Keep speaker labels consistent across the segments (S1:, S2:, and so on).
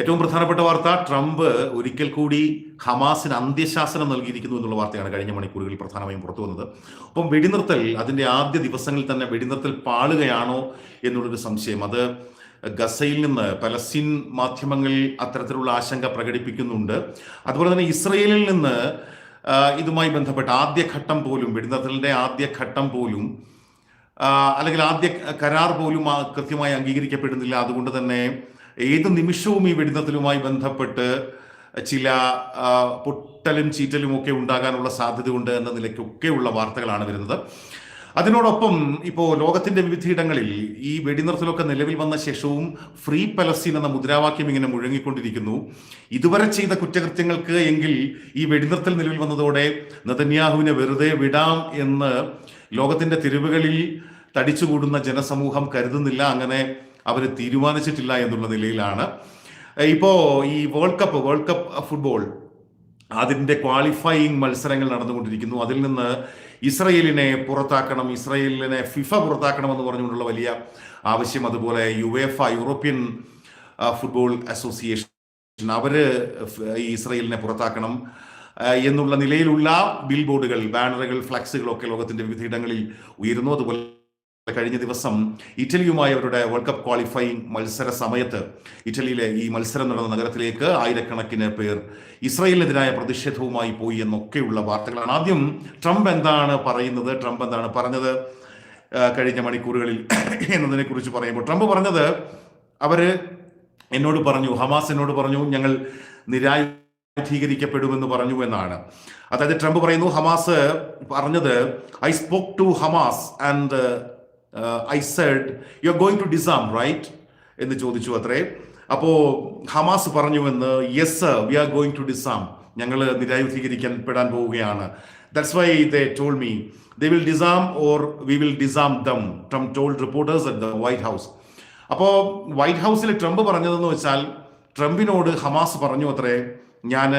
S1: ഏറ്റവും പ്രധാനപ്പെട്ട വാർത്ത ട്രംപ് ഒരിക്കൽ കൂടി ഹമാസിന് അന്ത്യശാസനം നൽകിയിരിക്കുന്നു എന്നുള്ള വാർത്തയാണ് കഴിഞ്ഞ മണിക്കൂറുകളിൽ പ്രധാനമായും പുറത്തു വന്നത്. അപ്പം വെടിനിർത്തൽ അതിന്റെ ആദ്യ ദിവസങ്ങളിൽ തന്നെ വെടിനിർത്തൽ പാളുകയാണോ എന്നുള്ളൊരു സംശയം. അത് ഗസയിൽ നിന്ന് പലസ്തീൻ മാധ്യമങ്ങൾ അത്തരത്തിലുള്ള ആശങ്ക പ്രകടിപ്പിക്കുന്നുണ്ട്. അതുപോലെ തന്നെ ഇസ്രയേലിൽ നിന്ന് ഇതുമായി ബന്ധപ്പെട്ട ആദ്യഘട്ടം പോലും വെടിനിർത്തലിന്റെ ആദ്യഘട്ടം പോലും അല്ലെങ്കിൽ ആദ്യ കരാർ പോലും കൃത്യമായി അംഗീകരിക്കപ്പെടുന്നില്ല. അതുകൊണ്ട് തന്നെ ഏത് നിമിഷവും ഈ വെടിനിർത്തലുമായി ബന്ധപ്പെട്ട് ചില പൊട്ടലും ചീറ്റലും ഒക്കെ ഉണ്ടാകാനുള്ള സാധ്യതയുണ്ട് എന്ന നിലയ്ക്കൊക്കെയുള്ള വാർത്തകളാണ് വരുന്നത്. അതിനോടൊപ്പം ഇപ്പോൾ ലോകത്തിന്റെ വിവിധയിടങ്ങളിൽ ഈ വെടിനിർത്തലൊക്കെ നിലവിൽ വന്ന ശേഷവും ഫ്രീ പലസ്തീൻ എന്ന മുദ്രാവാക്യം ഇങ്ങനെ മുഴങ്ങിക്കൊണ്ടിരിക്കുന്നു. ഇതുവരെ ചെയ്ത കുറ്റകൃത്യങ്ങൾക്ക് എങ്കിൽ ഈ വെടിനിർത്തൽ നിലവിൽ വന്നതോടെ നതന്യാഹുവിനെ വെറുതെ വിടാം എന്ന് ലോകത്തിന്റെ തെരുവുകളിൽ തടിച്ചുകൂടുന്ന ജനസമൂഹം കരുതുന്നില്ല. അങ്ങനെ അവർ തീരുമാനിച്ചിട്ടില്ല എന്നുള്ള നിലയിലാണ്. ഇപ്പോൾ ഈ world cup world cup football അതിന്റെ ക്വാളിഫയിങ് മത്സരങ്ങൾ നടന്നുകൊണ്ടിരിക്കുന്നു. അതിൽ നിന്ന് ഇസ്രയേലിനെ പുറത്താക്കണം ഇസ്രയേലിനെ ഫിഫ പുറത്താക്കണം എന്ന് പറഞ്ഞുകൊണ്ടുള്ള വലിയ ആവശ്യം. അതുപോലെ യുവേഫ യൂറോപ്യൻ ഫുട്ബോൾ അസോസിയേഷൻ അവർ ഇസ്രയേലിനെ പുറത്താക്കണം എന്നുള്ള നിലയിലുള്ള ബിൽ ബോർഡുകൾ ബാനറുകൾ ഫ്ലക്സുകളൊക്കെ ലോകത്തിന്റെ വിവിധയിടങ്ങളിൽ ഉയരുന്നു. അതുപോലെ കഴിഞ്ഞ ദിവസം ഇറ്റലിയുമായി അവരുടെ വേൾഡ് കപ്പ് ക്വാളിഫയിങ് മത്സര സമയത്ത് ഇറ്റലിയിലെ ഈ മത്സരം നടന്ന നഗരത്തിലേക്ക് ആയിരക്കണക്കിന് പേർ ഇസ്രയേലിനെതിരായ പ്രതിഷേധവുമായി പോയി എന്നൊക്കെയുള്ള വാർത്തകളാണ്. ആദ്യം ട്രംപ് എന്താണ് പറയുന്നത്? ട്രംപ് എന്താണ് പറഞ്ഞത്? കഴിഞ്ഞ മണിക്കൂറുകളിൽ എന്നതിനെ കുറിച്ച് പറയുമ്പോൾ ട്രംപ് പറഞ്ഞത് അവർ എന്നോട് പറഞ്ഞു ഹമാസ് എന്നോട് പറഞ്ഞു ഞങ്ങൾ നിരായുധീകരിക്കപ്പെടുമെന്ന് പറഞ്ഞു എന്നാണ്. അതായത് ട്രംപ് പറയുന്നു ഹമാസ് പറഞ്ഞത് I spoke to Hamas and I said you are going to disarm right എന്ന് ചോദിച്ചു അത്രേ. അപ്പോ Hamas പറഞ്ഞുവെന്ന് yes we are going to disarm ഞങ്ങൾ നിരായുധീകരിക്കാൻ പെടാൻ പോവുകയാണ്. That's why they told me they will disarm or we will disarm them Trump told reporters at the White House അപ്പോൾ White ഹൗസിൽ ട്രംപ് പറഞ്ഞതെന്ന് വെച്ചാൽ ട്രംപിനോട് ഹമാസ് പറഞ്ഞു അത്രേ ഞാൻ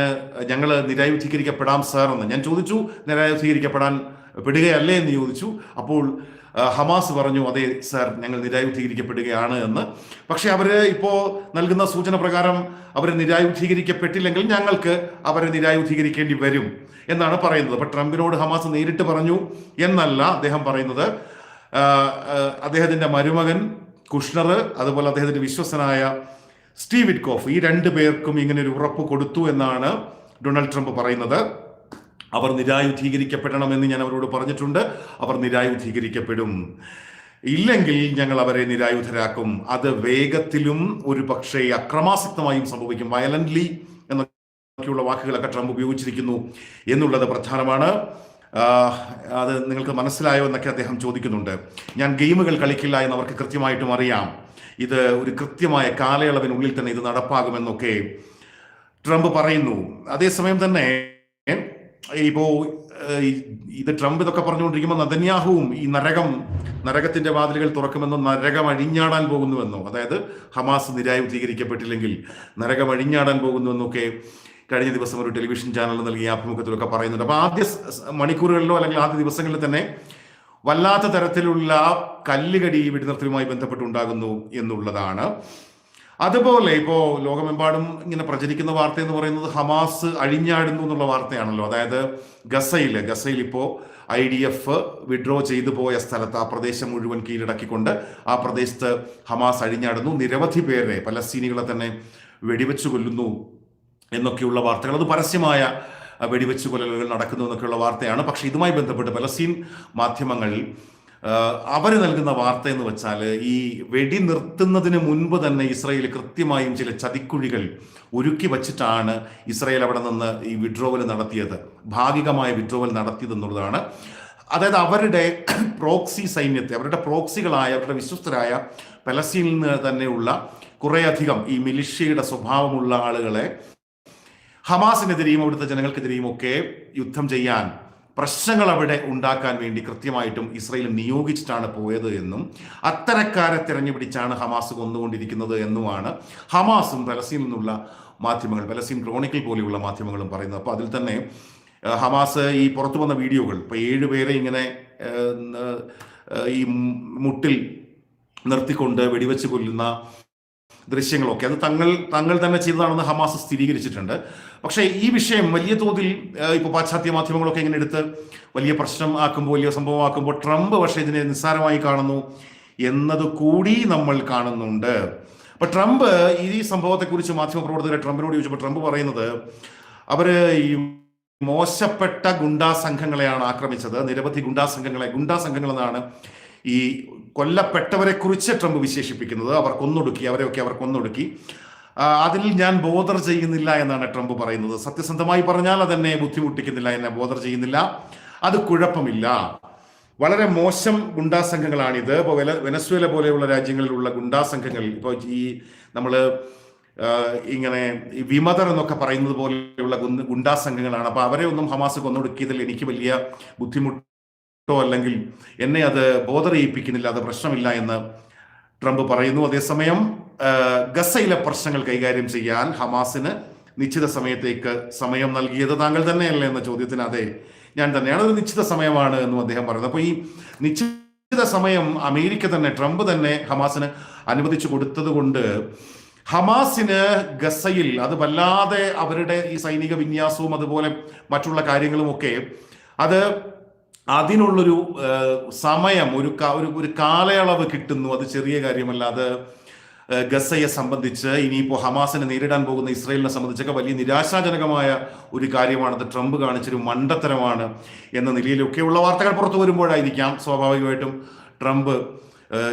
S1: ഞങ്ങൾ നിരായുധീകരിക്കപ്പെടാം സാർ എന്ന്. ഞാൻ ചോദിച്ചു നിരായുധീകരിക്കപ്പെടാൻ പെടുകയല്ലേ? എന്ന് ചോദിച്ചു. അപ്പോൾ ഹമാസ് പറഞ്ഞു അതെ സർ ഞങ്ങൾ നിരായുധീകരിക്കപ്പെടുകയാണ് എന്ന്. പക്ഷെ അവർ ഇപ്പോൾ നൽകുന്ന സൂചന പ്രകാരം അവർ നിരായുധീകരിക്കപ്പെട്ടില്ലെങ്കിൽ ഞങ്ങൾക്ക് അവരെ നിരായുധീകരിക്കേണ്ടി വരും എന്നാണ് പറയുന്നത്. അപ്പൊ ട്രംപിനോട് ഹമാസ് നേരിട്ട് പറഞ്ഞു എന്നല്ല അദ്ദേഹം പറയുന്നത്. അദ്ദേഹത്തിന്റെ മരുമകൻ കുഷ്ണർ അതുപോലെ അദ്ദേഹത്തിന്റെ വിശ്വസനായ സ്റ്റീവ് വിറ്റ്കോഫ് ഈ രണ്ട് പേർക്കും ഇങ്ങനെ ഒരു ഉറപ്പ് കൊടുത്തു എന്നാണ് ഡൊണാൾഡ് ട്രംപ് പറയുന്നത്. അവർ നിരായുധീകരിക്കപ്പെടണമെന്ന് ഞാൻ അവരോട് പറഞ്ഞിട്ടുണ്ട്. അവർ നിരായുധീകരിക്കപ്പെടും. ഇല്ലെങ്കിൽ ഞങ്ങൾ അവരെ നിരായുധരാക്കും. അത് വേഗത്തിലും ഒരു പക്ഷേ അക്രമാസക്തമായും സംഭവിക്കും. വയലന്റ്ലി എന്നൊക്കെയുള്ള വാക്കുകളൊക്കെ ട്രംപ് ഉപയോഗിച്ചിരിക്കുന്നു എന്നുള്ളത് പ്രധാനമാണ്. അത് നിങ്ങൾക്ക് മനസ്സിലായോ എന്നൊക്കെ അദ്ദേഹം ചോദിക്കുന്നുണ്ട്. ഞാൻ ഗെയിമുകൾ കളിക്കില്ല എന്ന് അവർക്ക് കൃത്യമായിട്ടും അറിയാം. ഇത് ഒരു കൃത്യമായ കാലയളവിനുള്ളിൽ തന്നെ ഇത് നടപ്പാകുമെന്നൊക്കെ ട്രംപ് പറയുന്നു. അതേസമയം തന്നെ ഇപ്പോ ഇത് ട്രംപ് ഇതൊക്കെ പറഞ്ഞുകൊണ്ടിരിക്കുമ്പോൾ നദന്യാഹുവും ഈ നരകം നരകത്തിന്റെ വാതിലുകൾ തുറക്കുമെന്നോ നരകം അഴിഞ്ഞാടാൻ പോകുന്നുവെന്നോ അതായത് ഹമാസ് നിരായുധീകരിക്കപ്പെട്ടില്ലെങ്കിൽ നരകം അഴിഞ്ഞാടാൻ പോകുന്നുവെന്നൊക്കെ കഴിഞ്ഞ ദിവസം ഒരു ടെലിവിഷൻ ചാനൽ നൽകിയ അഭിമുഖത്തിലൊക്കെ പറയുന്നുണ്ട്. അപ്പൊ ആദ്യ മണിക്കൂറുകളിലോ അല്ലെങ്കിൽ ആദ്യ ദിവസങ്ങളിൽ തന്നെ വല്ലാത്ത തരത്തിലുള്ള കല്ലുകടി വെടിനിർത്തലുമായി ബന്ധപ്പെട്ടുണ്ടാകുന്നു എന്നുള്ളതാണ്. അതുപോലെ ഇപ്പോ ലോകമെമ്പാടും ഇങ്ങനെ പ്രചരിക്കുന്ന വാർത്ത എന്ന് പറയുന്നത് ഹമാസ് അഴിഞ്ഞാടുന്നു എന്നുള്ള വാർത്തയാണല്ലോ. അതായത് ഗസയിൽ ഗസയിൽ ഇപ്പോ ഐ ഡി എഫ് വിഡ്രോ ചെയ്തു പോയ സ്ഥലത്ത് ആ പ്രദേശം മുഴുവൻ കീഴടക്കിക്കൊണ്ട് ആ പ്രദേശത്ത് ഹമാസ് അഴിഞ്ഞാടുന്നു. നിരവധി പേരെ പലസ്തീനികളെ തന്നെ വെടിവെച്ചു കൊല്ലുന്നു എന്നൊക്കെയുള്ള വാർത്തകൾ. അത് പരസ്യമായ വെടിവെച്ചു കൊല്ലലുകൾ നടക്കുന്നു എന്നൊക്കെയുള്ള വാർത്തയാണ്. പക്ഷേ ഇതുമായി ബന്ധപ്പെട്ട് പലസ്തീൻ മാധ്യമങ്ങൾ അവർ നൽകുന്ന വാർത്ത എന്ന് വെച്ചാൽ ഈ വെടി നിർത്തുന്നതിന് മുൻപ് തന്നെ ഇസ്രയേൽ കൃത്യമായും ചില ചതിക്കുഴികൾ ഒരുക്കി വച്ചിട്ടാണ് ഇസ്രയേൽ അവിടെ നിന്ന് ഈ വിഡ്രോവൽ നടത്തിയത് ഭാഗികമായ വിഡ്രോവൽ നടത്തിയത് എന്നുള്ളതാണ് അതായത് അവരുടെ പ്രോക്സി സൈന്യത്തെ അവരുടെ പ്രോക്സികളായ അവരുടെ വിശ്വസ്തരായ പലസ്തീനിൽ നിന്ന് തന്നെയുള്ള കുറേയധികം ഈ മിലിഷ്യയുടെ സ്വഭാവമുള്ള ആളുകളെ ഹമാസിനെതിരെയും അവിടുത്തെ ജനങ്ങൾക്കെതിരെയും ഒക്കെ യുദ്ധം ചെയ്യാൻ പ്രശ്നങ്ങൾ അവിടെ ഉണ്ടാക്കാൻ വേണ്ടി കൃത്യമായിട്ടും ഇസ്രയേൽ നിയോഗിച്ചിട്ടാണ് പോയത് എന്നും അത്തരക്കാരെ തിരഞ്ഞുപിടിച്ചാണ് ഹമാസ് കൊന്നുകൊണ്ടിരിക്കുന്നത് എന്നുമാണ് ഹമാസും പലസ്തീനിൽ നിന്നുള്ള മാധ്യമങ്ങൾ പലസ്തീൻ ക്രോണിക്കൽ പോലെയുള്ള മാധ്യമങ്ങളും പറയുന്നത്. അപ്പോൾ അതിൽ തന്നെ ഹമാസ് ഈ പുറത്തു വന്ന വീഡിയോകൾ ഇപ്പോൾ ഏഴുപേരെ ഇങ്ങനെ ഈ മുട്ടിൽ നിർത്തിക്കൊണ്ട് വെടിവെച്ച് കൊല്ലുന്ന ദൃശ്യങ്ങളൊക്കെ. അത് തങ്ങൾ തങ്ങൾ തന്നെ ചെയ്തതാണെന്ന് ഹമാസ് സ്ഥിരീകരിച്ചിട്ടുണ്ട്. പക്ഷേ ഈ വിഷയം വലിയ തോതിൽ ഇപ്പോൾ പാശ്ചാത്യ മാധ്യമങ്ങളൊക്കെ ഇങ്ങനെ എടുത്ത് വലിയ പ്രശ്നം ആക്കുമ്പോൾ വലിയ സംഭവമാക്കുമ്പോൾ ട്രംപ് പക്ഷേ ഇതിനെ നിസ്സാരമായി കാണുന്നു എന്നത് കൂടി നമ്മൾ കാണുന്നുണ്ട്. അപ്പൊ ട്രംപ് ഈ സംഭവത്തെക്കുറിച്ച് മാധ്യമപ്രവർത്തകരെ ട്രംപിനോട് ചോദിച്ചപ്പോൾ ട്രംപ് പറയുന്നത് അവർ ഈ മോശപ്പെട്ട ഗുണ്ടാ സംഘങ്ങളെയാണ് ആക്രമിച്ചത്. നിരവധി ഗുണ്ടാ സംഘങ്ങളെ ഗുണ്ടാ സംഘങ്ങൾ ഈ കൊല്ലപ്പെട്ടവരെ കുറിച്ച് ട്രംപ് വിശേഷിപ്പിക്കുന്നത് അവർ കൊന്നൊടുക്കി അവരെയൊക്കെ അവർ കൊന്നൊടുക്കി അതിൽ ഞാൻ ബോധർ ചെയ്യുന്നില്ല എന്നാണ് ട്രംപ് പറയുന്നത്. സത്യസന്ധമായി പറഞ്ഞാൽ അതെന്നെ ബുദ്ധിമുട്ടിക്കുന്നില്ല എന്നെ ബോധർ ചെയ്യുന്നില്ല. അത് കുഴപ്പമില്ല. വളരെ മോശം ഗുണ്ടാ സംഘങ്ങളാണിത് ഇപ്പോൾ വെല വെനസ്വേല പോലെയുള്ള രാജ്യങ്ങളിലുള്ള ഗുണ്ടാ സംഘങ്ങൾ ഇപ്പോൾ ഈ നമ്മൾ ഇങ്ങനെ വിമതർ എന്നൊക്കെ പറയുന്നത് പോലെയുള്ള ഗുണ്ടാ സംഘങ്ങളാണ് അപ്പോൾ അവരെ ഒന്നും ഹമാസ് കൊന്നൊടുക്കിയതിൽ എനിക്ക് വലിയ ബുദ്ധിമുട്ടോ അല്ലെങ്കിൽ എന്നെ അത് ബോധർ ചെയ്യിപ്പിക്കുന്നില്ല അത് പ്രശ്നമില്ല എന്ന് ട്രംപ് പറയുന്നു. അതേസമയം ഗസയിലെ പ്രശ്നങ്ങൾ കൈകാര്യം ചെയ്യാൻ ഹമാസിന് നിശ്ചിത സമയത്തേക്ക് സമയം നൽകിയത് താങ്കൾ തന്നെയല്ലേ എന്ന ചോദ്യത്തിന് അതെ ഞാൻ തന്നെയാണ്. ഒരു നിശ്ചിത സമയമാണ് എന്നും അദ്ദേഹം പറയുന്നത് അപ്പോൾ ഈ നിശ്ചിത സമയം അമേരിക്ക തന്നെ ട്രംപ് തന്നെ ഹമാസിന് അനുവദിച്ചു കൊടുത്തത് കൊണ്ട് ഹമാസിന് ഗസയിൽ അത് വല്ലാതെ അവരുടെ ഈ സൈനിക വിന്യാസവും അതുപോലെ മറ്റുള്ള കാര്യങ്ങളുമൊക്കെ അത് അതിനുള്ളൊരു സമയം ഒരു ഒരു കാലയളവ് കിട്ടുന്നു. അത് ചെറിയ കാര്യമല്ല അത് ഗസയെ സംബന്ധിച്ച് ഇനിയിപ്പോൾ ഹമാസിനെ നേരിടാൻ പോകുന്ന ഇസ്രയേലിനെ സംബന്ധിച്ചൊക്കെ വലിയ നിരാശാജനകമായ ഒരു കാര്യമാണത്. ട്രംപ് കാണിച്ചൊരു മണ്ടത്തരമാണ് എന്ന നിലയിലൊക്കെയുള്ള വാർത്തകൾ പുറത്തു വരുമ്പോഴായിരിക്കാം സ്വാഭാവികമായിട്ടും ട്രംപ്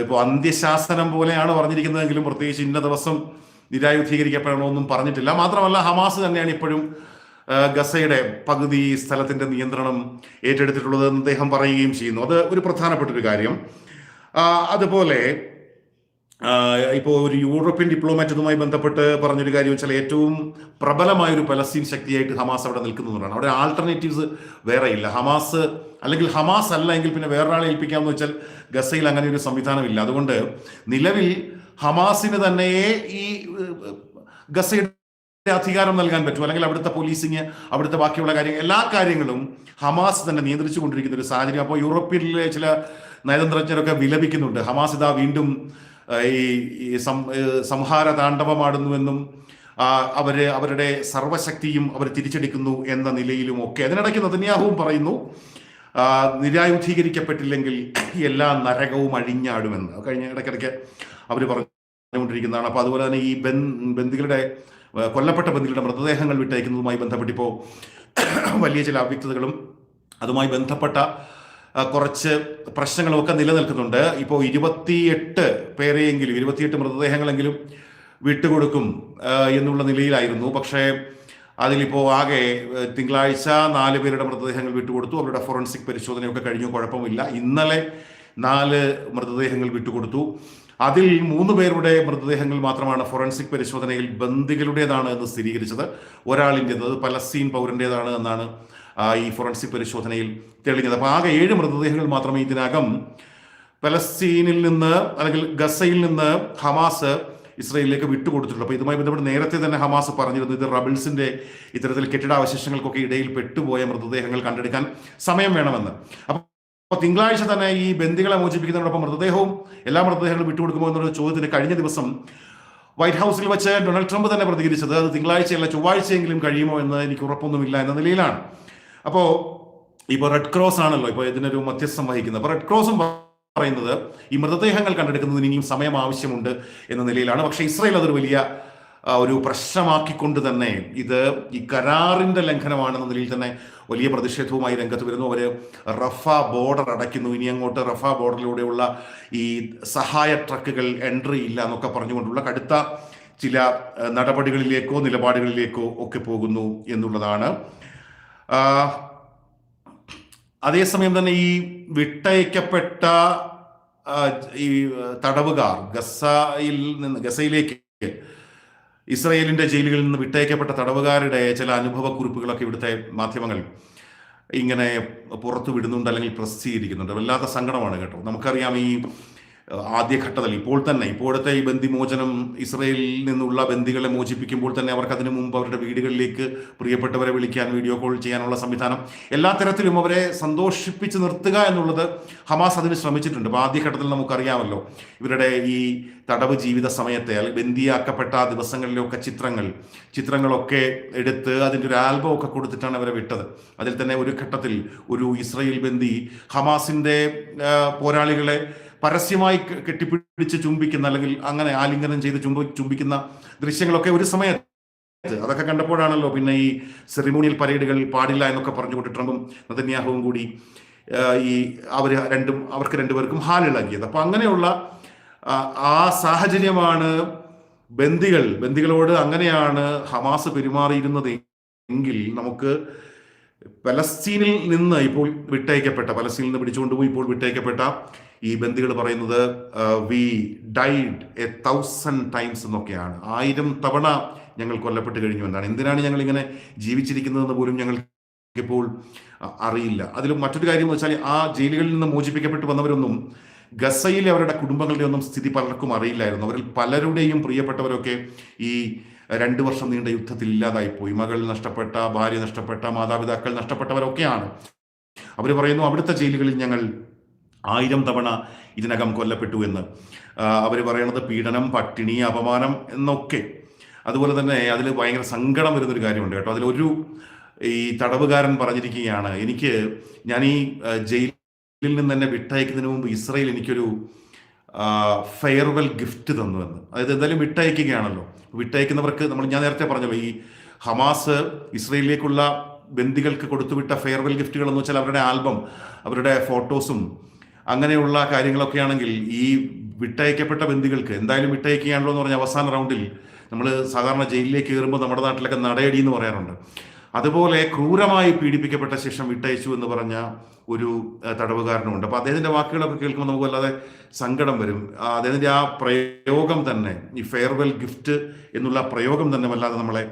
S1: ഇപ്പോൾ അന്ത്യശാസനം പോലെയാണ് പറഞ്ഞിരിക്കുന്നതെങ്കിലും പ്രത്യേകിച്ച് ഇന്ന ദിവസം നിരായുധീകരിക്കപ്പെടണമെന്നും പറഞ്ഞിട്ടില്ല. മാത്രമല്ല ഹമാസ് തന്നെയാണ് ഇപ്പോഴും ഗസയുടെ പകുതി സ്ഥലത്തിന്റെ നിയന്ത്രണം ഏറ്റെടുത്തിട്ടുള്ളത് എന്ന് അദ്ദേഹം പറയുകയും ചെയ്യുന്നു. അത് ഒരു പ്രധാനപ്പെട്ട ഒരു കാര്യം അതുപോലെ ഇപ്പോൾ ഒരു യൂറോപ്യൻ ഡിപ്ലോമാറ്റുമായി ബന്ധപ്പെട്ട് പറഞ്ഞൊരു കാര്യം വെച്ചാൽ ഏറ്റവും പ്രബലമായ ഒരു പലസ്തീൻ ശക്തിയായിട്ട് ഹമാസ് അവിടെ നിൽക്കുന്നതാണ് അവിടെ ആൾട്ടർനേറ്റീവ്സ് വേറെ ഇല്ല ഹമാസ് അല്ലെങ്കിൽ ഹമാസ് അല്ല എങ്കിൽ പിന്നെ വേറൊരാളെ ഏൽപ്പിക്കാമെന്ന് വെച്ചാൽ ഗസയിൽ അങ്ങനെ ഒരു സംവിധാനമില്ല. അതുകൊണ്ട് നിലവിൽ ഹമാസിന് തന്നെ ഈ ഗസയുടെ അധികാരം നൽകാൻ പറ്റും. അല്ലെങ്കിൽ അവിടുത്തെ പോലീസിങ് അവിടുത്തെ ബാക്കിയുള്ള കാര്യങ്ങൾ എല്ലാ കാര്യങ്ങളും ഹമാസ് തന്നെ നിയന്ത്രിച്ചു കൊണ്ടിരിക്കുന്ന ഒരു സാഹചര്യം. അപ്പോൾ യൂറോപ്യനിലെ ചില നയതന്ത്രജ്ഞരൊക്കെ വിലപിക്കുന്നുണ്ട്. ഹമാസ് ഇതാ വീണ്ടും ഈ സംഹാര താണ്ഡവമാടുന്നുവെന്നും അവർ അവരുടെ സർവശക്തിയും അവർ തിരിച്ചടിക്കുന്നു എന്ന നിലയിലും ഒക്കെ. അതിനിടയ്ക്ക് നദന്യാഹുവും പറയുന്നു നിരായുധീകരിക്കപ്പെട്ടില്ലെങ്കിൽ എല്ലാ നരകവും അഴിഞ്ഞാടുമെന്ന്. കഴിഞ്ഞ ഇടയ്ക്കിടയ്ക്ക് അവർ പറഞ്ഞുകൊണ്ടിരിക്കുന്നതാണ്. അപ്പോൾ അതുപോലെ തന്നെ ഈ ബൻ കൊല്ലപ്പെട്ട ബന്ധുക്കളുടെ മൃതദേഹങ്ങൾ വിട്ടയക്കുന്നതുമായി ബന്ധപ്പെട്ടിപ്പോൾ വലിയ ചില അവ്യക്തതകളും അതുമായി ബന്ധപ്പെട്ട കുറച്ച് പ്രശ്നങ്ങളും ഒക്കെ നിലനിൽക്കുന്നുണ്ട്. ഇപ്പോൾ ഇരുപത്തിയെട്ട് പേരെയെങ്കിലും ഇരുപത്തിയെട്ട് മൃതദേഹങ്ങളെങ്കിലും വിട്ടുകൊടുക്കും എന്നുള്ള നിലയിലായിരുന്നു. പക്ഷേ അതിലിപ്പോൾ ആകെ തിങ്കളാഴ്ച നാല് പേരുടെ മൃതദേഹങ്ങൾ വിട്ടുകൊടുത്തു. അവരുടെ ഫോറൻസിക് പരിശോധനയൊക്കെ കഴിഞ്ഞു കുഴപ്പമില്ല. ഇന്നലെ നാല് മൃതദേഹങ്ങൾ വിട്ടുകൊടുത്തു. അതിൽ മൂന്ന് പേരുടെ മൃതദേഹങ്ങൾ മാത്രമാണ് ഫോറൻസിക് പരിശോധനയിൽ ബന്ദികളുടേതാണ് എന്ന് സ്ഥിരീകരിച്ചത്. ഒരാളിന്റെ അത് പലസ്തീൻ പൗരന്റേതാണ് എന്നാണ് ഈ ഫോറൻസിക് പരിശോധനയിൽ തെളിഞ്ഞത്. അപ്പോൾ ആകെ ഏഴ് മൃതദേഹങ്ങൾ മാത്രമേ ഇതിനകം പലസ്തീനിൽ നിന്ന് അല്ലെങ്കിൽ ഗസയിൽ നിന്ന് ഹമാസ് ഇസ്രയേലിലേക്ക് വിട്ടുകൊടുത്തിട്ടുള്ളൂ. അപ്പോൾ ഇതുമായി ബന്ധപ്പെട്ട് നേരത്തെ തന്നെ ഹമാസ് പറഞ്ഞിരുന്നു ഇത് റബിൾസിന്റെ ഇത്തരത്തിൽ കെട്ടിടാവശേഷങ്ങൾക്കൊക്കെ ഇടയിൽ പെട്ടുപോയ മൃതദേഹങ്ങൾ കണ്ടെടുക്കാൻ സമയം വേണമെന്ന്. അപ്പോൾ തിങ്കളാഴ്ച തന്നെ ഈ ബന്ദികളെ മോചിപ്പിക്കുന്നതിനോടൊപ്പം മൃതദേഹവും എല്ലാ മൃതദേഹങ്ങളും വിട്ടുകൊടുക്കുമോ എന്നുള്ള ചോദ്യത്തിന് കഴിഞ്ഞ ദിവസം വൈറ്റ് ഹൗസിൽ വെച്ച് ഡൊണാൾഡ് ട്രംപ് തന്നെ പ്രതികരിച്ചത് അത് തിങ്കളാഴ്ചയല്ല ചൊവ്വാഴ്ചയെങ്കിലും കഴിയുമോ എന്ന് എനിക്ക് ഉറപ്പൊന്നുമില്ല എന്ന നിലയിലാണ്. അപ്പോൾ ഇപ്പോൾ റെഡ് ക്രോസ് ആണല്ലോ ഇപ്പോൾ ഇതിനൊരു മധ്യസ്ഥം വഹിക്കുന്നത്. അപ്പോൾ റെഡ് ക്രോസും പറയുന്നത് ഈ മൃതദേഹങ്ങൾ കണ്ടെടുക്കുന്നതിന് ഇനിയും സമയം ആവശ്യമുണ്ട് എന്ന നിലയിലാണ്. പക്ഷേ ഇസ്രയേൽ അതൊരു വലിയ ഒരു പ്രശ്നമാക്കിക്കൊണ്ട് തന്നെ ഇത് ഈ കരാറിന്റെ ലംഘനമാണെന്ന നിലയിൽ തന്നെ വലിയ പ്രതിഷേധവുമായി രംഗത്ത് വരുന്നു. അവർ റഫ ബോർഡർ അടയ്ക്കുന്നു. ഇനി അങ്ങോട്ട് റഫ ബോർഡറിലൂടെയുള്ള ഈ സഹായ ട്രക്കുകൾ എൻട്രി ഇല്ല എന്നൊക്കെ പറഞ്ഞുകൊണ്ടുള്ള കടുത്ത ചില നടപടികളിലേക്കോ നിലപാടുകളിലേക്കോ ഒക്കെ പോകുന്നു എന്നുള്ളതാണ്. അതേസമയം തന്നെ ഈ വിട്ടയക്കപ്പെട്ട ഈ തടവുകാർ ഗസയിൽ നിന്ന് ഗസയിലേക്ക് ഇസ്രയേലിന്റെ ജയിലുകളിൽ നിന്ന് വിട്ടയക്കപ്പെട്ട തടവുകാരുടെ ചില അനുഭവക്കുറിപ്പുകളൊക്കെ ഇവിടുത്തെ മാധ്യമങ്ങൾ ഇങ്ങനെ പുറത്തു വിടുന്നുണ്ട് അല്ലെങ്കിൽ പ്രസിദ്ധീകരിക്കുന്നുണ്ട്. വല്ലാത്ത സങ്കടമാണ് കേട്ടോ. നമുക്കറിയാം ഈ ആദ്യഘട്ടത്തിൽ ഇപ്പോൾ തന്നെ ഇപ്പോഴത്തെ ഈ ബന്ദിമോചനം ഇസ്രയേലിൽ നിന്നുള്ള ബന്ദികളെ മോചിപ്പിക്കുമ്പോൾ തന്നെ അവർക്ക് അതിനു മുമ്പ് അവരുടെ വീടുകളിലേക്ക് പ്രിയപ്പെട്ടവരെ വിളിക്കാൻ വീഡിയോ കോൾ ചെയ്യാനുള്ള സംവിധാനം എല്ലാ തരത്തിലും അവരെ സന്തോഷിപ്പിച്ച് നിർത്തുക എന്നുള്ളത് ഹമാസ് അതിന് ശ്രമിച്ചിട്ടുണ്ട്. അപ്പോൾ ആദ്യഘട്ടത്തിൽ നമുക്കറിയാമല്ലോ ഇവരുടെ ഈ തടവ് ജീവിത സമയത്തെ അല്ലെങ്കിൽ ബന്ദിയാക്കപ്പെട്ട ദിവസങ്ങളിലൊക്കെ ചിത്രങ്ങൾ ചിത്രങ്ങളൊക്കെ എടുത്ത് അതിന്റെ ഒരു ആൽബം ഒക്കെ കൊടുത്തിട്ടാണ് അവരെ വിട്ടത്. അതിൽ തന്നെ ഒരു ഘട്ടത്തിൽ ഒരു ഇസ്രയേൽ ബന്ദി ഹമാസിന്റെ പോരാളികളെ പരസ്യമായി കെട്ടിപ്പിടിച്ച് ചുംബിക്കുന്ന അല്ലെങ്കിൽ അങ്ങനെ ആലിംഗനം ചെയ്ത് ചുംബ ചുംബിക്കുന്ന ദൃശ്യങ്ങളൊക്കെ ഒരു സമയത്ത് അതൊക്കെ കണ്ടപ്പോഴാണല്ലോ പിന്നെ ഈ സെറിമോണിയൽ പരേഡുകൾ പാടില്ല എന്നൊക്കെ പറഞ്ഞുകൊണ്ട് ട്രംപും നതന്യാഹുവും കൂടി ഈ അവർ രണ്ടും അവർക്ക് രണ്ടുപേർക്കും ഹാലിളകിയത് അപ്പോൾ അങ്ങനെയുള്ള ആ സാഹചര്യമാണ് ബന്ദികൾ ബന്ദികളോട് അങ്ങനെയാണ് ഹമാസ് പെരുമാറിയിരുന്നത് എങ്കിൽ നമുക്ക് പലസ്തീനിൽ നിന്ന് ഇപ്പോൾ വിട്ടയക്കപ്പെട്ട പലസ്തീനിൽ നിന്ന് പിടിച്ചുകൊണ്ടുപോയി ഇപ്പോൾ വിട്ടയക്കപ്പെട്ട ഈ ബന്ദികൾ പറയുന്നത് we died a thousand times എന്നൊക്കെയാണ്. ആയിരം തവണ ഞങ്ങൾ കൊല്ലപ്പെട്ട് കഴിഞ്ഞു എന്നാണ്. എന്തിനാണ് ഞങ്ങൾ ഇങ്ങനെ ജീവിച്ചിരിക്കുന്നതെന്ന് പോലും ഞങ്ങൾ ഇപ്പോൾ അറിയില്ല. അതിൽ മറ്റൊരു കാര്യം എന്ന് വെച്ചാൽ ആ ജയിലുകളിൽ നിന്ന് മോചിപ്പിക്കപ്പെട്ട് വന്നവരൊന്നും ഗസയിലെ അവരുടെ കുടുംബങ്ങളുടെ ഒന്നും സ്ഥിതി പലർക്കും അറിയില്ലായിരുന്നു. അവരിൽ പലരുടെയും പ്രിയപ്പെട്ടവരൊക്കെ ഈ രണ്ട് വർഷം നീണ്ട യുദ്ധത്തിൽ ഇല്ലാതായിപ്പോയി. മകൾ നഷ്ടപ്പെട്ട ഭാര്യ നഷ്ടപ്പെട്ട മാതാപിതാക്കൾ നഷ്ടപ്പെട്ടവരൊക്കെയാണ്. അവർ പറയുന്നു അവിടുത്തെ ജയിലുകളിൽ ഞങ്ങൾ ആയിരം തവണ ഇതിനകം കൊല്ലപ്പെട്ടു എന്ന്. അവർ പറയണത് പീഡനം പട്ടിണി അപമാനം എന്നൊക്കെ. അതുപോലെ തന്നെ അതിൽ ഭയങ്കര സങ്കടം വരുന്നൊരു കാര്യമുണ്ട് കേട്ടോ. അതിലൊരു ഈ തടവുകാരൻ പറഞ്ഞിരിക്കുകയാണ് എനിക്ക് ഞാൻ ഈ ജയിലിൽ നിന്ന് തന്നെ വിട്ടയക്കുന്നതിന് മുമ്പ് ഇസ്രയേൽ എനിക്കൊരു ഫെയർവെൽ ഗിഫ്റ്റ് തന്നു എന്ന്. അതായത് എന്തായാലും വിട്ടയക്കുകയാണല്ലോ. വിട്ടയക്കുന്നവർക്ക് നമ്മൾ ഞാൻ നേരത്തെ പറഞ്ഞല്ലോ ഈ ഹമാസ് ഇസ്രയേലിലേക്കുള്ള ബന്ദികൾക്ക് കൊടുത്തുവിട്ട ഫെയർവെൽ ഗിഫ്റ്റുകൾ എന്ന് വെച്ചാൽ അവരുടെ ആൽബം അവരുടെ ഫോട്ടോസും അങ്ങനെയുള്ള കാര്യങ്ങളൊക്കെയാണെങ്കിൽ ഈ വിട്ടയക്കപ്പെട്ട ബന്ദികൾക്ക് എന്തായാലും വിട്ടയക്കുകയാണല്ലോ എന്ന് പറഞ്ഞ അവസാന റൗണ്ടിൽ നമ്മൾ സാധാരണ ജയിലിലേക്ക് കയറുമ്പോൾ നമ്മുടെ നാട്ടിലൊക്കെ നടയടി എന്ന് പറയാറുണ്ട്. അതുപോലെ ക്രൂരമായി പീഡിപ്പിക്കപ്പെട്ട ശേഷം വിട്ടയച്ചു എന്ന് പറഞ്ഞ ഒരു തടവുകാരനുമുണ്ട് അപ്പോൾ അദ്ദേഹത്തിന്റെ വാക്കുകളൊക്കെ കേൾക്കുമ്പോൾ നമുക്ക് വല്ലാതെ സങ്കടം വരും. അദ്ദേഹത്തിന്റെ ആ പ്രയോഗം തന്നെ ഈ ഫെയർവെൽ ഗിഫ്റ്റ് എന്നുള്ള പ്രയോഗം തന്നെ വല്ലാതെ നമ്മളെ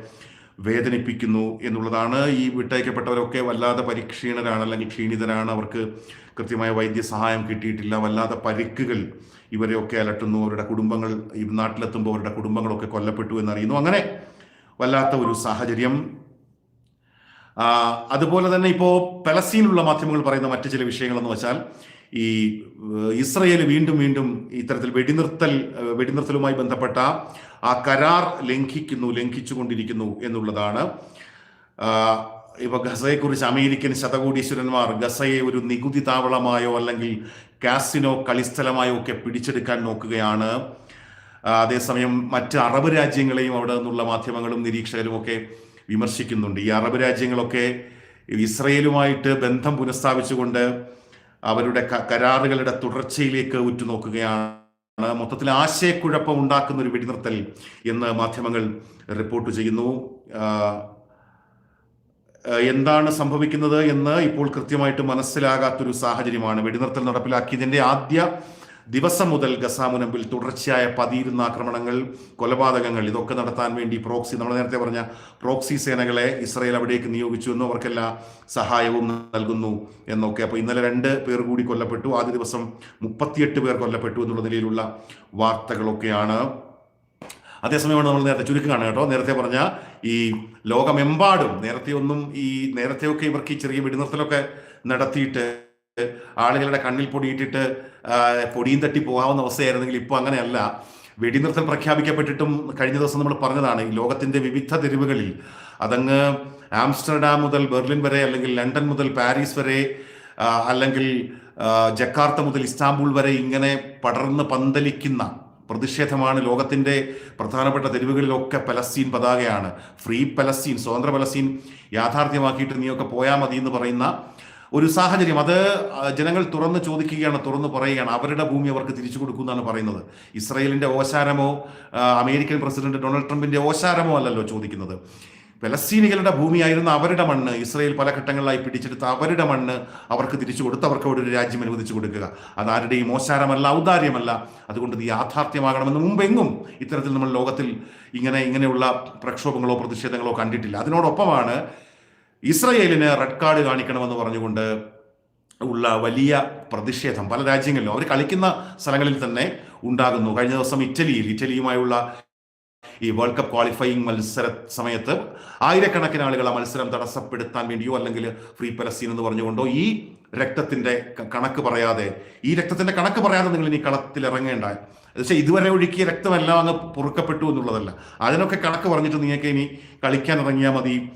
S1: വേദനിപ്പിക്കുന്നു എന്നുള്ളതാണ് ഈ വിട്ടയക്കപ്പെട്ടവരൊക്കെ വല്ലാതെ പരിക്ഷീണരാണ് അല്ലെങ്കിൽ ക്ഷീണിതരാണ്. അവർക്ക് കൃത്യമായ വൈദ്യസഹായം കിട്ടിയിട്ടില്ല. വല്ലാതെ പരിക്കുകൾ ഇവരെയൊക്കെ അലട്ടുന്നു. അവരുടെ കുടുംബങ്ങൾ ഈ നാട്ടിലെത്തുമ്പോൾ അവരുടെ കുടുംബങ്ങളൊക്കെ കൊല്ലപ്പെട്ടു എന്നറിയുന്നു. അങ്ങനെ വല്ലാത്ത ഒരു സാഹചര്യം. അതുപോലെ തന്നെ ഇപ്പോൾ പലസ്തീനിലുള്ള മാധ്യമങ്ങൾ പറയുന്ന മറ്റു ചില വിഷയങ്ങളെന്ന് വെച്ചാൽ ഈ ഇസ്രയേൽ വീണ്ടും വീണ്ടും ഇത്തരത്തിൽ വെടിനിർത്തൽ വെടിനിർത്തലുമായി ബന്ധപ്പെട്ട ആ കരാർ ലംഘിക്കുന്നു ലംഘിച്ചുകൊണ്ടിരിക്കുന്നു എന്നുള്ളതാണ്. ആ, ഇപ്പൊ ഗസയെക്കുറിച്ച് അമേരിക്കൻ ശതകോടീശ്വരന്മാർ ഗസയെ ഒരു നികുതി താവളമായോ അല്ലെങ്കിൽ കാസിനോ കളിസ്ഥലമായോ ഒക്കെ പിടിച്ചെടുക്കാൻ നോക്കുകയാണ്. അതേസമയം മറ്റ് അറബ് രാജ്യങ്ങളെയും അവിടെ നിന്നുള്ള മാധ്യമങ്ങളും നിരീക്ഷകരും ഒക്കെ വിമർശിക്കുന്നുണ്ട്. ഈ അറബ് രാജ്യങ്ങളൊക്കെ ഇസ്രയേലുമായിട്ട് ബന്ധം പുനഃസ്ഥാപിച്ചുകൊണ്ട് അവരുടെ കരാറുകളുടെ തുടർച്ചയിലേക്ക് ഉറ്റുനോക്കുകയാണ്. മൊത്തത്തിൽ ആശയക്കുഴപ്പം ഉണ്ടാക്കുന്ന ഒരു വെടിനിർത്തൽ എന്ന് മാധ്യമങ്ങൾ റിപ്പോർട്ട് ചെയ്യുന്നു. എന്താണ് സംഭവിക്കുന്നത് എന്ന് ഇപ്പോൾ കൃത്യമായിട്ട് മനസ്സിലാകാത്തൊരു സാഹചര്യമാണ് വെടിനിർത്തൽ നടപ്പിലാക്കിയതിന്റെ ആദ്യ ദിവസം മുതൽ ഗസ മുനമ്പിൽ തുടർച്ചയായ പതിയിരുന്ന ആക്രമണങ്ങൾ കൊലപാതകങ്ങൾ ഇതൊക്കെ നടത്താൻ വേണ്ടി പ്രോക്സി നമ്മൾ നേരത്തെ പറഞ്ഞ പ്രോക്സി സേനകളെ ഇസ്രയേൽ അവിടേക്ക് നിയോഗിച്ചു എന്നും അവർക്കെല്ലാ സഹായവും നൽകുന്നു എന്നൊക്കെ. അപ്പോൾ ഇന്നലെ രണ്ട് പേർ കൂടി കൊല്ലപ്പെട്ടു. ആദ്യ ദിവസം മുപ്പത്തിയെട്ട് പേർ കൊല്ലപ്പെട്ടു എന്നുള്ള നിലയിലുള്ള വാർത്തകളൊക്കെയാണ്. അതേസമയമാണ് നമ്മൾ നേരത്തെ ചുരുക്കുകയാണ് കേട്ടോ. നേരത്തെ പറഞ്ഞ ഈ ലോകമെമ്പാടും നേരത്തെ ഒന്നും ഈ നേരത്തെയൊക്കെ ഇവർക്ക് ഈ ചെറിയ വെടിനിർത്തലൊക്കെ നടത്തിയിട്ട് ആളുകളുടെ കണ്ണിൽ പൊടിയിട്ടിട്ട് പൊടിയും തട്ടി പോകാവുന്ന അവസ്ഥയായിരുന്നെങ്കിൽ ഇപ്പോൾ അങ്ങനെയല്ല. വെടിനിർത്തൽ പ്രഖ്യാപിക്കപ്പെട്ടിട്ടും കഴിഞ്ഞ ദിവസം നമ്മൾ പറഞ്ഞതാണ് ഈ ലോകത്തിന്റെ വിവിധ തെരുവുകളിൽ അതങ്ങ് ആംസ്റ്റർഡാം മുതൽ ബെർലിൻ വരെ അല്ലെങ്കിൽ ലണ്ടൻ മുതൽ പാരീസ് വരെ അല്ലെങ്കിൽ ജക്കാർത്ത മുതൽ ഇസ്താംബുൾ വരെ ഇങ്ങനെ പടർന്ന് പന്തലിക്കുന്ന പ്രതിഷേധമാണ് ലോകത്തിന്റെ പ്രധാനപ്പെട്ട തെരുവുകളിലൊക്കെ പലസ്തീൻ പതാകയാണ്. ഫ്രീ പലസ്തീൻ സ്വതന്ത്ര പലസ്തീൻ യാഥാർത്ഥ്യമാക്കിയിട്ട് നീയൊക്കെ പോയാൽ മതി എന്ന് പറയുന്ന ഒരു സാഹചര്യം. അത് ജനങ്ങൾ തുറന്ന് ചോദിക്കുകയാണ് തുറന്ന് പറയുകയാണ്. അവരുടെ ഭൂമി അവർക്ക് തിരിച്ചു കൊടുക്കുമെന്നാണ് പറയുന്നത്. ഇസ്രയേലിന്റെ ഓശാരമോ അമേരിക്കൻ പ്രസിഡന്റ് ഡൊണാൾഡ് ട്രംപിന്റെ ഓശാരമോ അല്ലല്ലോ ചോദിക്കുന്നത്. പലസ്തീനികളുടെ ഭൂമിയായിരുന്ന അവരുടെ മണ്ണ് ഇസ്രയേൽ പല ഘട്ടങ്ങളിലായി പിടിച്ചെടുത്ത അവരുടെ മണ്ണ് അവർക്ക് തിരിച്ചു കൊടുത്ത് അവർക്ക് അവിടെ ഒരു രാജ്യം അനുവദിച്ചു കൊടുക്കുക. അത് ആരുടെയും മോശാരമല്ല ഔദാര്യമല്ല. അതുകൊണ്ട് ഇത് യാഥാർത്ഥ്യമാകണമെന്ന് മുമ്പെങ്ങും ഇത്തരത്തിൽ നമ്മൾ ലോകത്തിൽ ഇങ്ങനെ ഇങ്ങനെയുള്ള പ്രക്ഷോഭങ്ങളോ പ്രതിഷേധങ്ങളോ കണ്ടിട്ടില്ല. അതിനോടൊപ്പമാണ് ഇസ്രയേലിന് റെഡ് കാർഡ് കാണിക്കണമെന്ന് പറഞ്ഞുകൊണ്ട് ഉള്ള വലിയ പ്രതിഷേധം പല രാജ്യങ്ങളിലും അവർ കളിക്കുന്ന സ്ഥലങ്ങളിൽ തന്നെ ഉണ്ടാകുന്നു. കഴിഞ്ഞ ദിവസം ഇറ്റലിയിൽ ഇറ്റലിയുമായുള്ള ഈ വേൾഡ് കപ്പ് ക്വാളിഫയിങ് മത്സര സമയത്ത് ആയിരക്കണക്കിന് ആളുകൾ ആ മത്സരം തടസ്സപ്പെടുത്താൻ വേണ്ടിയോ അല്ലെങ്കിൽ ഫ്രീ പലസ്തീൻ എന്ന് പറഞ്ഞുകൊണ്ടോ ഈ രക്തത്തിന്റെ കണക്ക് പറയാതെ ഈ രക്തത്തിന്റെ കണക്ക് പറയാതെ നിങ്ങൾ ഇനി കളത്തിൽ ഇറങ്ങേണ്ട. പക്ഷേ ഇതുവരെ ഒഴുക്കിയ രക്തമെല്ലാം അങ്ങ് പൊറുക്കപ്പെട്ടു എന്നുള്ളതല്ല. അതിനൊക്കെ കണക്ക് പറഞ്ഞിട്ട് നിങ്ങൾക്ക് ഇനി കളിക്കാൻ ഇറങ്ങിയാൽ മതി.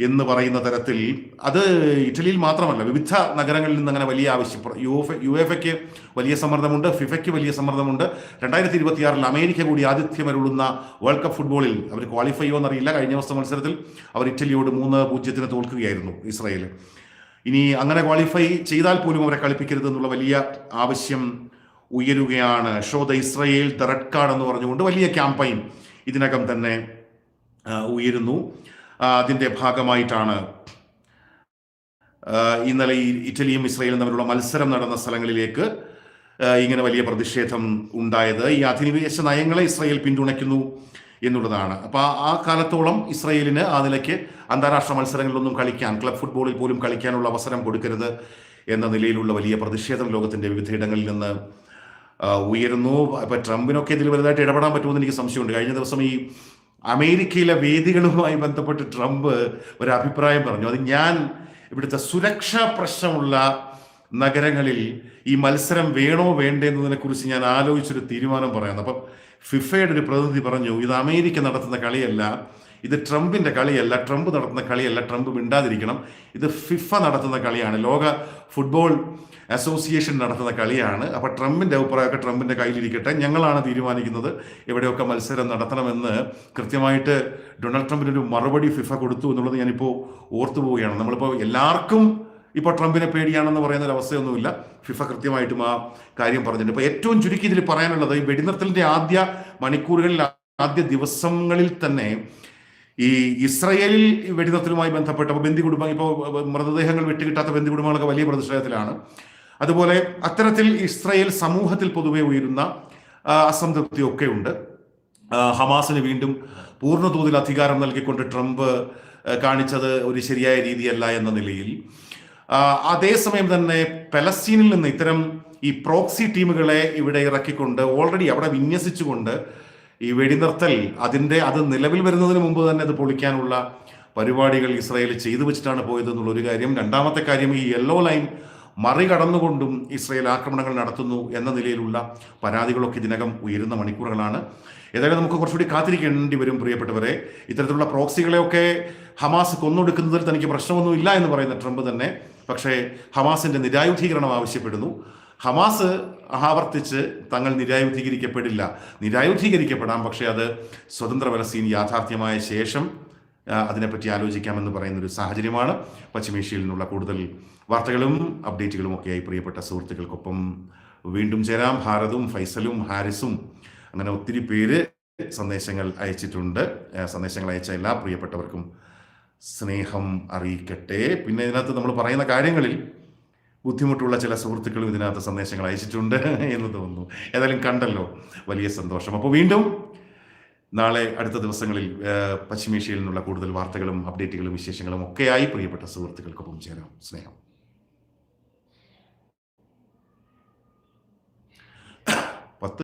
S1: എന്ന് പറയുന്ന തരത്തിൽ അത് ഇറ്റലിയിൽ മാത്രമല്ല വിവിധ നഗരങ്ങളിൽ നിന്ന് അങ്ങനെ വലിയ ആവശ്യം. യു എഫ് യു എഫ് എക്ക് വലിയ സമ്മർദ്ദമുണ്ട് ഫിഫയ്ക്ക് വലിയ സമ്മർദ്ദമുണ്ട്. രണ്ടായിരത്തി ഇരുപത്തിയാറിൽ അമേരിക്ക കൂടി ആതിഥ്യമരുളുന്ന വേൾഡ് കപ്പ് ഫുട്ബോളിൽ അവർ ക്വാളിഫൈ എന്നറിയില്ല. കഴിഞ്ഞ ദിവസത്തെ മത്സരത്തിൽ അവർ ഇറ്റലിയോട് മൂന്ന് പൂജ്യത്തിന് തോൽക്കുകയായിരുന്നു ഇസ്രായേൽ ഇനി അങ്ങനെ ക്വാളിഫൈ ചെയ്താൽ പോലും അവരെ കളിപ്പിക്കരുത് എന്നുള്ള വലിയ ആവശ്യം ഉയരുകയാണ്. Show the Israel the red card എന്ന് പറഞ്ഞുകൊണ്ട് വലിയ ക്യാമ്പയിൻ ഇതിനകം തന്നെ ഉയരുന്നു. ആ, അതിന്റെ ഭാഗമായിട്ടാണ്. ഇന്നലെ ഈ ഇറ്റലിയും ഇസ്രയേലും തമ്മിലുള്ള മത്സരം നടന്ന സ്ഥലങ്ങളിലേക്ക് ഇങ്ങനെ വലിയ പ്രതിഷേധം ഉണ്ടായത്. ഈ അധിനിവേശ നയങ്ങളെ ഇസ്രയേൽ പിന്തുണയ്ക്കുന്നു എന്നുള്ളതാണ്. അപ്പോൾ ആ- കാലത്തോളം ഇസ്രയേലിന് ആ നിലയ്ക്ക് അന്താരാഷ്ട്ര മത്സരങ്ങളിലൊന്നും കളിക്കാൻ ക്ലബ് ഫുട്ബോളിൽ പോലും കളിക്കാനുള്ള അവസരം കൊടുക്കരുത് എന്ന നിലയിലുള്ള വലിയ പ്രതിഷേധം ലോകത്തിന്റെ വിവിധയിടങ്ങളിൽ നിന്ന് ഉയരുന്നു. അപ്പൊ ട്രംപിനൊക്കെ ഇതിൽ വലുതായിട്ട് ഇടപെടാൻ പറ്റുമെന്ന് എനിക്ക് സംശയമുണ്ട്. കഴിഞ്ഞ ദിവസം ഈ അമേരിക്കയിലെ വേദികളുമായി ബന്ധപ്പെട്ട് ട്രംപ് ഒരു അഭിപ്രായം പറഞ്ഞു. അത് ഞാൻ ഇവിടുത്തെ സുരക്ഷാ പ്രശ്നമുള്ള നഗരങ്ങളിൽ ഈ മത്സരം വേണോ വേണ്ടേ എന്നതിനെ കുറിച്ച് ഞാൻ ആലോചിച്ചൊരു തീരുമാനം പറയാം അപ്പം ഫിഫയുടെ ഒരു പ്രതിനിധി പറഞ്ഞു ഇത് അമേരിക്ക നടത്തുന്ന കളിയല്ല ഇത് ട്രംപിന്റെ കളിയല്ല ട്രംപ് നടത്തുന്ന കളിയല്ല ട്രംപ് മിണ്ടാതിരിക്കണം. ഇത് ഫിഫ നടത്തുന്ന കളിയാണ്. ലോക ഫുട്ബോൾ അസോസിയേഷൻ നടത്തുന്ന കളിയാണ്. അപ്പോൾ ട്രംപിന്റെ അഭിപ്രായമൊക്കെ ട്രംപിന്റെ കയ്യിലിരിക്കട്ടെ. ഞങ്ങളാണ് തീരുമാനിക്കുന്നത് എവിടെയൊക്കെ മത്സരം നടത്തണമെന്ന്. കൃത്യമായിട്ട് ഡൊണാൾഡ് ട്രംപിന് ഒരു മറുപടി ഫിഫ കൊടുത്തു എന്നുള്ളത് ഞാനിപ്പോൾ ഓർത്തു പോവുകയാണ് നമ്മളിപ്പോൾ എല്ലാവർക്കും ഇപ്പോൾ ട്രംപിനെ പേടിയാണെന്ന് പറയുന്ന ഒരു അവസ്ഥയൊന്നുമില്ല ഫിഫ കൃത്യമായിട്ടും ആ കാര്യം പറഞ്ഞിട്ടുണ്ട്. ഇപ്പോൾ ഏറ്റവും ചുരുക്കി ഇതിൽ പറയാനുള്ളത് ഈ വെടിനിർത്തലിന്റെ ആദ്യ മണിക്കൂറുകളിൽ ആദ്യ ദിവസങ്ങളിൽ തന്നെ ഈ ഇസ്രയേലിൽ വെടിനിർത്തലുമായി ബന്ധപ്പെട്ട ബന്ധി ബന്ധു കുടുംബം ഇപ്പോൾ മൃതദേഹങ്ങൾ വിട്ടുകിട്ടാത്ത ബന്ധു കുടുംബങ്ങളൊക്കെ വലിയ പ്രതിഷേധത്തിലാണ്. അതുപോലെ അത്തരത്തിൽ ഇസ്രയേൽ സമൂഹത്തിൽ പൊതുവെ ഉയരുന്ന അസംതൃപ്തിയൊക്കെ ഉണ്ട്. ഹമാസിന് വീണ്ടും പൂർണ തോതിൽ അധികാരം നൽകിക്കൊണ്ട് ട്രംപ് കാണിച്ചത് ഒരു ശരിയായ രീതിയല്ല എന്ന നിലയിൽ. അതേസമയം തന്നെ പലസ്തീനിൽ നിന്ന് ഇത്തരം ഈ പ്രോക്സി ടീമുകളെ ഇവിടെ ഇറക്കിക്കൊണ്ട് ഓൾറെഡി അവിടെ വിന്യസിച്ചുകൊണ്ട് ഈ വെടിനിർത്തൽ അതിന്റെ അത് നിലവിൽ വരുന്നതിന് മുമ്പ് തന്നെ അത് പൊളിക്കാനുള്ള പരിപാടികൾ ഇസ്രായേൽ ചെയ്തു വെച്ചിട്ടാണ് പോയത് എന്നുള്ളൊരു കാര്യം. രണ്ടാമത്തെ കാര്യം ഈ യെല്ലോ ലൈൻ മറികടന്നുകൊണ്ടും ഇസ്രയേൽ ആക്രമണങ്ങൾ നടത്തുന്നു എന്ന നിലയിലുള്ള പരാതികളൊക്കെ ഇതിനകം ഉയരുന്ന മണിക്കൂറുകളാണ്. ഏതായാലും നമുക്ക് കുറച്ചുകൂടി കാത്തിരിക്കേണ്ടി വരും പ്രിയപ്പെട്ടവരെ. ഇത്തരത്തിലുള്ള പ്രോക്സികളെയൊക്കെ ഹമാസ് കൊന്നൊടുക്കുന്നതിൽ തനിക്ക് പ്രശ്നമൊന്നുമില്ല എന്ന് പറയുന്ന ട്രംപ് തന്നെ. പക്ഷേ ഹമാസിന്റെ നിരായുധീകരണം ആവശ്യപ്പെടുന്നു. ഹമാസ് ആവർത്തിച്ച് തങ്ങൾ നിരായുധീകരിക്കപ്പെടില്ല. നിരായുധീകരിക്കപ്പെടാം പക്ഷേ അത് സ്വതന്ത്ര പലസ്തീൻ യാഥാർത്ഥ്യമായ ശേഷം അതിനെപ്പറ്റി ആലോചിക്കാമെന്ന് പറയുന്നൊരു സാഹചര്യമാണ്. പശ്ചിമേഷ്യയിൽ നിന്നുള്ള കൂടുതൽ വാർത്തകളും അപ്ഡേറ്റുകളും ഒക്കെയായി പ്രിയപ്പെട്ട സുഹൃത്തുക്കൾക്കൊപ്പം വീണ്ടും ചേരാം. ഭാരതും ഫൈസലും ഹാരിസും. അങ്ങനെ ഒത്തിരി പേര് സന്ദേശങ്ങൾ അയച്ചിട്ടുണ്ട്. സന്ദേശങ്ങൾ അയച്ച എല്ലാ പ്രിയപ്പെട്ടവർക്കും സ്നേഹം അറിയിക്കട്ടെ. പിന്നെ ഇതിനകത്ത് നമ്മൾ പറയുന്ന കാര്യങ്ങളിൽ ബുദ്ധിമുട്ടുള്ള ചില സുഹൃത്തുക്കളും ഇതിനകത്ത് സന്ദേശങ്ങൾ അയച്ചിട്ടുണ്ട് എന്ന് തോന്നുന്നു. ഏതായാലും കണ്ടല്ലോ. വലിയ സന്തോഷം. അപ്പോൾ വീണ്ടും നാളെ അടുത്ത ദിവസങ്ങളിൽ പശ്ചിമേഷ്യയിൽ നിന്നുള്ള കൂടുതൽ വാർത്തകളും അപ്ഡേറ്റുകളും വിശേഷങ്ങളും ഒക്കെയായി പ്രിയപ്പെട്ട സുഹൃത്തുക്കൾക്കൊപ്പം ചേരാം. സ്നേഹം.